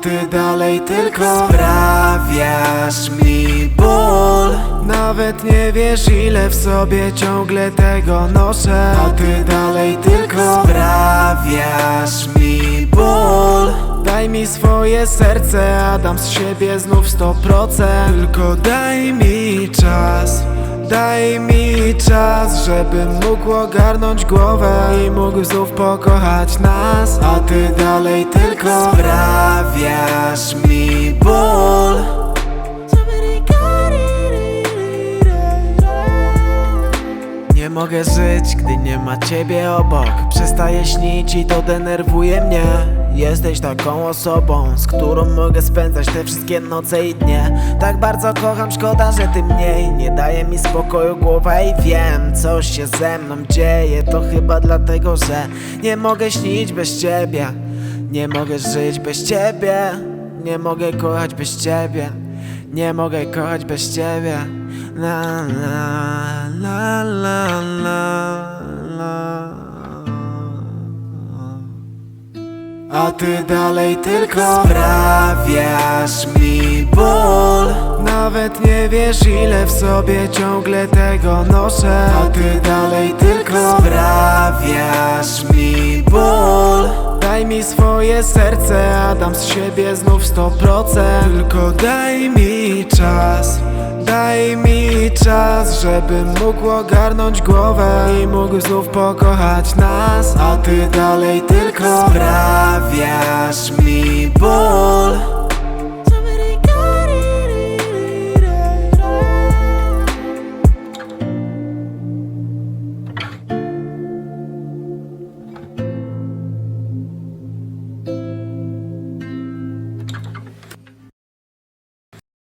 Ty dalej tylko sprawiasz mi ból. Nawet nie wiesz ile w sobie ciągle tego noszę. A ty dalej tylko sprawiasz mi ból. Daj mi swoje serce, a dam z siebie znów 100% Tylko daj mi czas Daj mi czas, żebym mógł ogarnąć głowę I mógł znów pokochać nas A ty dalej tylko sprawiasz mi mogę żyć, gdy nie ma ciebie obok. Przestaję śnić i to denerwuje mnie. Jesteś taką osobą, z którą mogę spędzać te wszystkie noce i dnie. Tak bardzo kocham, szkoda, że ty mniej. Nie daje mi spokoju głowa i wiem Coś się ze mną dzieje, to chyba dlatego, że Nie mogę śnić bez ciebie. Nie mogę żyć bez ciebie. Nie mogę kochać bez ciebie. Nie mogę kochać bez ciebie. La la la la A ty dalej tylko sprawiasz mi ból. Nawet nie wiesz ile w sobie ciągle tego noszę. A ty dalej tylko sprawiasz mi ból. Daj mi swoje serce, a dam z siebie znów 100% Tylko daj mi czas Daj mi czas, żebym mógł ogarnąć głowę I mógł znów pokochać nas A ty dalej tylko sprawiasz mi ból.